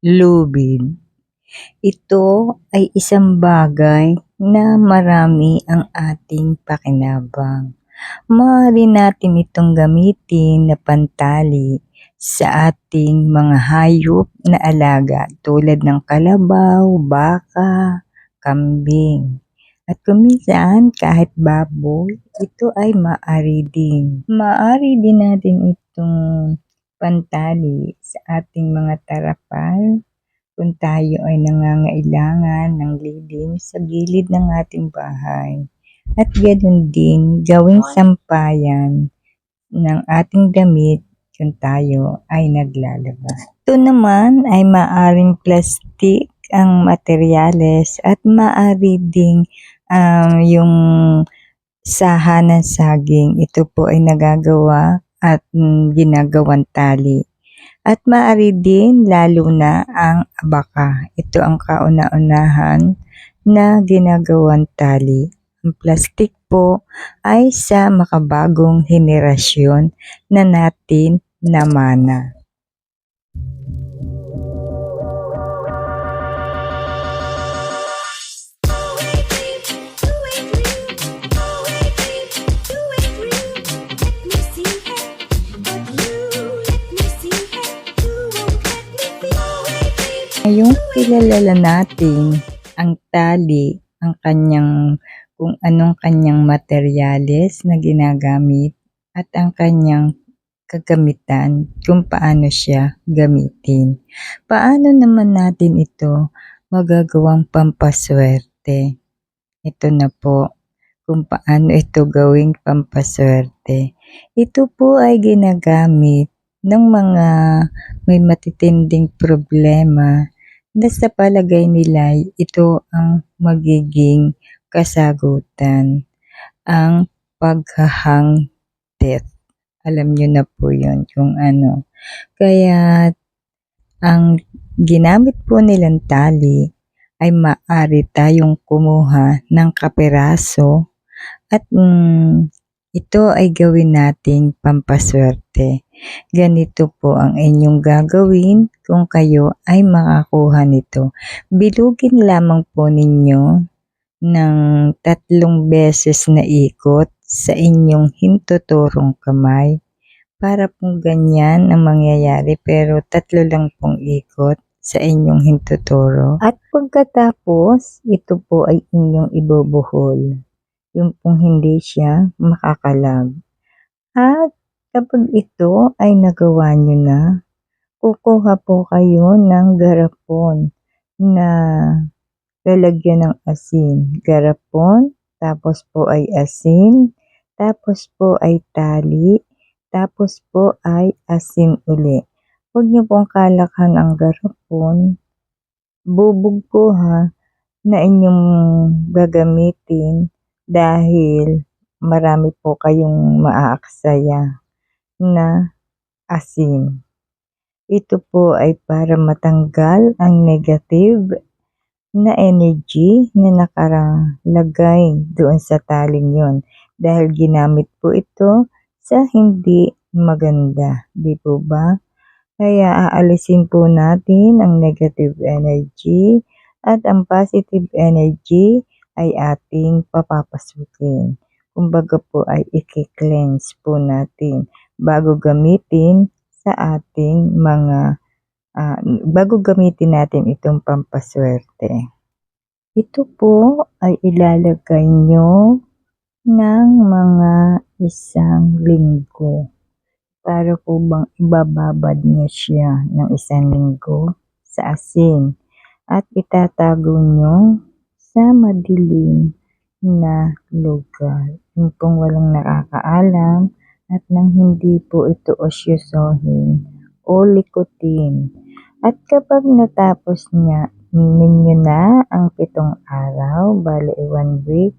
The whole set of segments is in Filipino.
lubid. Ito ay isang bagay na marami ang ating pakinabang. Maaari natin itong gamitin na pantali sa ating mga hayop na alaga tulad ng kalabaw, baka, kambing. At kuminsan kahit baboy, ito ay maaari din. Maaari din natin itong pantali sa ating mga tarapal kung tayo ay nangangailangan ng lilim sa gilid ng ating bahay. At ganoon din gawing sampayan ng ating damit kung tayo ay naglalaba. Ito naman ay maaring plastic ang materyales at maaari ding um, yung saha ng saging. Ito po ay nagagawa at ginagawang tali. At maaari din lalo na ang abaka. Ito ang kauna-unahan na ginagawang tali. Ang plastic po ay sa makabagong henerasyon na natin namana. Ngayong kilala natin ang tali, ang kanyang kung anong kanyang materyales na ginagamit at ang kanyang kagamitan kung paano siya gamitin. Paano naman natin ito magagawang pampaswerte? Ito na po kung paano ito gawing pampaswerte. Ito po ay ginagamit ng mga may matitinding problema na sa palagay nila ito ang magiging kasagutan. Ang paghahang death. Alam nyo na po yun kung ano. Kaya ang ginamit po nilang tali ay maaari tayong kumuha ng kaperaso at mm, ito ay gawin nating pampaswerte. Ganito po ang inyong gagawin kung kayo ay makakuha nito. Bilugin lamang po ninyo ng tatlong beses na ikot sa inyong hintuturong kamay. Para pong ganyan ang mangyayari pero tatlo lang pong ikot sa inyong hintuturo. At pagkatapos, ito po ay inyong ibubuhol yung pong hindi siya makakalag. At kapag ito ay nagawa nyo na, kukuha po kayo ng garapon na lalagyan ng asin. Garapon, tapos po ay asin, tapos po ay tali, tapos po ay asin uli. Huwag niyo pong kalakhan ang garapon. Bubog po ha na inyong gagamitin dahil marami po kayong maaaksaya na asin. Ito po ay para matanggal ang negative na energy na nakalagay doon sa taling yon dahil ginamit po ito sa hindi maganda, di po ba? Kaya aalisin po natin ang negative energy at ang positive energy ay ating papapasukin. Kumbaga po ay i-cleanse po natin bago gamitin sa ating mga uh, bago gamitin natin itong pampaswerte. Ito po ay ilalagay nyo ng mga isang linggo. Para po bang ibababad nyo siya ng isang linggo sa asin at itatago nyo sa madilim na lugar. Yung pong walang nakakaalam at nang hindi po ito osyosohin o likutin. At kapag natapos niya, ninyo na ang pitong araw, bali one week,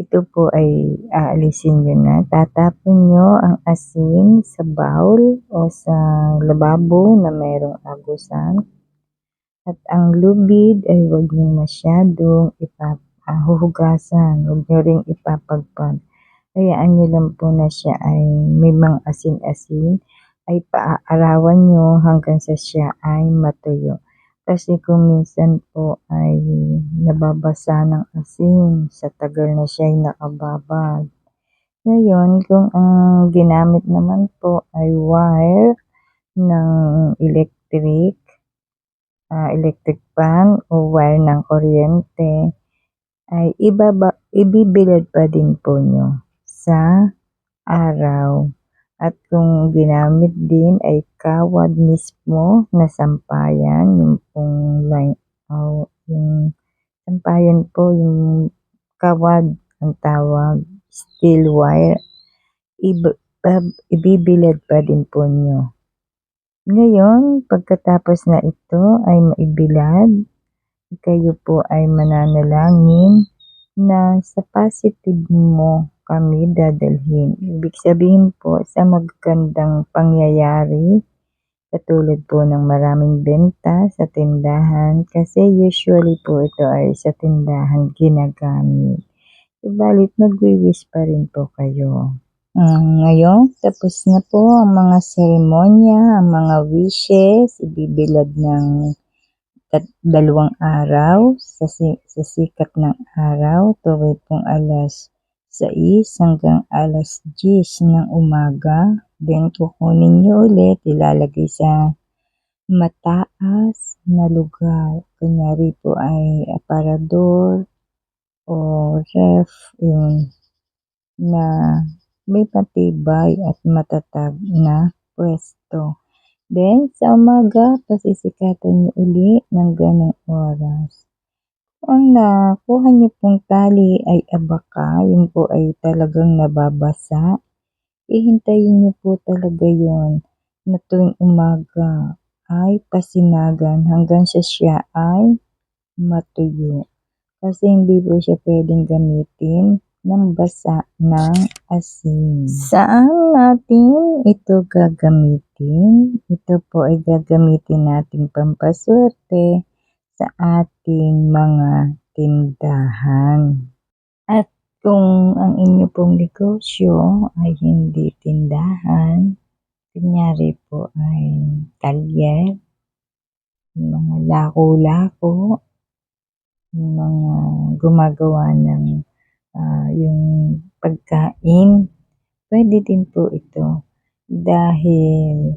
ito po ay aalisin nyo na. Tatapon nyo ang asin sa bowl o sa lababo na mayroong agusan at ang lubid ay huwag niyong masyadong ipahuhugasan. Huwag niyo ring ipapagpag. Hayaan niyo lang po na siya ay may mga asin-asin ay paaarawan niyo hanggang sa siya ay matuyo. Kasi kung minsan po ay nababasa ng asin sa tagal na siya'y nakababad. Ngayon, kung ang ginamit naman po ay wire ng electric, ah, electric fan o wire ng kuryente, ay ibaba, ibibilad pa din po nyo sa araw. At kung ginamit din ay kawad mismo na sampayan, yung pong line, oh, yung sampayan po, yung kawad ang tawag, steel wire, ib- bab- ibibilad pa din po nyo. Ngayon, pagkatapos na ito ay maibilad, kayo po ay mananalangin na sa positive mo kami dadalhin. Ibig sabihin po sa magandang pangyayari, katulad po ng maraming benta sa tindahan, kasi usually po ito ay sa tindahan ginagamit. Subalit magwi-wish pa rin po kayo. Um, ngayon, tapos na po ang mga seremonya, ang mga wishes, ibibilad ng dalawang araw sa, si- sa sikat ng araw, tuwid pong alas 6 hanggang alas 10 ng umaga. Then, kukunin nyo ulit, ilalagay sa mataas na lugar. Kunyari po ay aparador o ref, yun, na may matibay at matatag na pwesto. Then, sa umaga, pasisikatan nyo uli ng ganong oras. Ang nakuha niyo pong tali ay abaka, yun po ay talagang nababasa. Ihintayin niyo po talaga yon na tuwing umaga ay pasinagan hanggang sa siya ay matuyo. Kasi hindi po siya pwedeng gamitin ng basa ng asin. Saan natin ito gagamitin? Ito po ay gagamitin natin pampaswerte sa ating mga tindahan. At kung ang inyo pong negosyo ay hindi tindahan, kunyari po ay talyer, mga lako-lako, mga gumagawa ng ah, yung pagkain, pwede din po ito dahil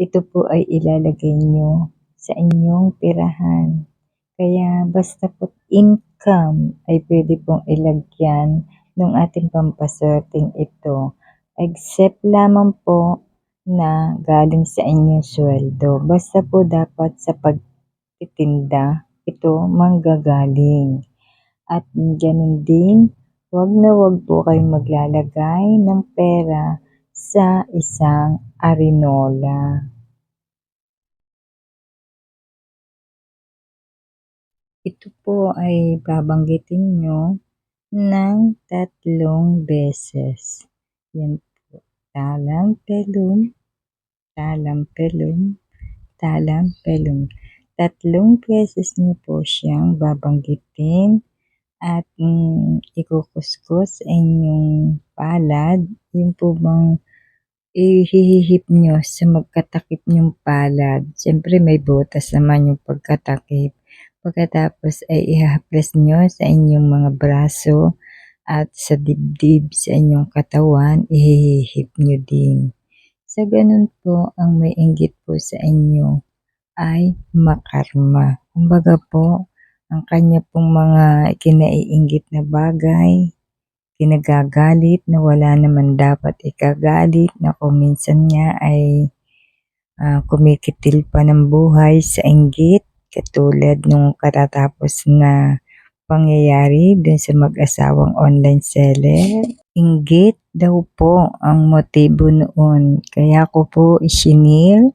ito po ay ilalagay nyo sa inyong tirahan. Kaya basta po income ay pwede pong ilagyan ng ating pampaswerteng ito. Except lamang po na galing sa inyong sweldo. Basta po dapat sa pagtitinda, ito manggagaling. At ganun din, wag na wag po kayong maglalagay ng pera sa isang arinola. Ito po ay babanggitin nyo ng tatlong beses. Yan po. Talang pelum, talang pelum, talang pelum. Tatlong beses nyo po siyang babanggitin at mm, ikukuskus sa inyong palad. Yung po bang ihihip nyo sa magkatakip nyong palad. Siyempre may butas naman yung pagkatakip. Pagkatapos ay ihaplas nyo sa inyong mga braso at sa dibdib sa inyong katawan, ihihip nyo din. Sa ganun po, ang may inggit po sa inyo ay makarma. Kumbaga po, ang kanya pong mga kinaiinggit na bagay, kinagagalit na wala naman dapat ikagalit na kung minsan nga ay ah, kumikitil pa ng buhay sa inggit katulad nung katatapos na pangyayari dun sa mag-asawang online seller. Inggit daw po ang motibo noon. Kaya ko po isinil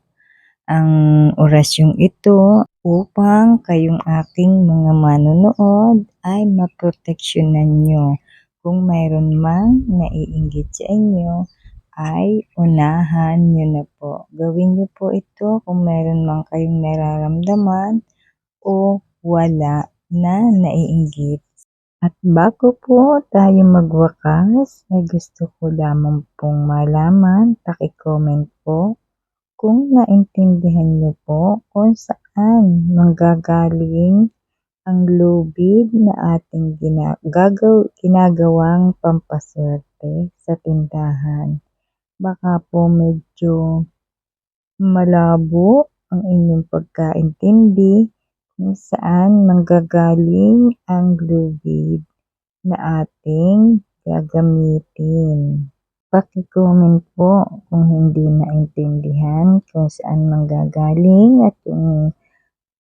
ang orasyong ito upang kayong aking mga manonood ay maproteksyonan nyo. Kung mayroon mang naiinggit sa inyo, ay unahan nyo na po. Gawin nyo po ito kung mayroon mang kayong nararamdaman o wala na naiinggit. At bago po tayo magwakas, ay gusto ko lamang pong malaman, paki-comment po kung naintindihan niyo po kung saan manggagaling ang lubid na ating gina gagaw ginagawang pampaswerte sa tindahan. Baka po medyo malabo ang inyong pagkaintindi kung saan manggagaling ang lubid na ating gagamitin. Paki-comment po kung hindi naintindihan kung saan manggagaling at kung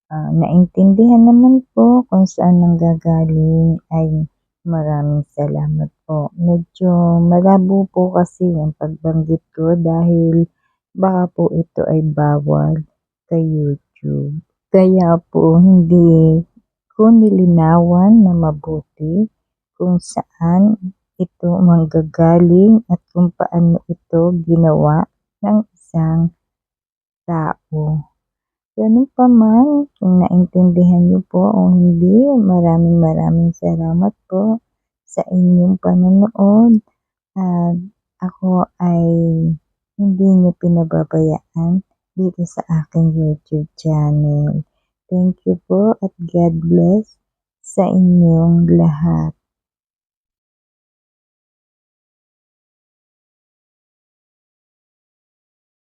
ah, naintindihan naman po kung saan nanggagaling ay maraming salamat po. Medyo malabo po kasi ang pagbanggit ko dahil baka po ito ay bawal kay YouTube. Kaya po hindi ko nilinawan na mabuti kung saan ito manggagaling at kung paano ito ginawa ng isang tao. Ganun pa man, kung naintindihan niyo po o hindi, maraming maraming salamat po sa inyong panonood at ako ay hindi niyo pinababayaan dito sa aking YouTube channel. Thank you po at God bless sa inyong lahat.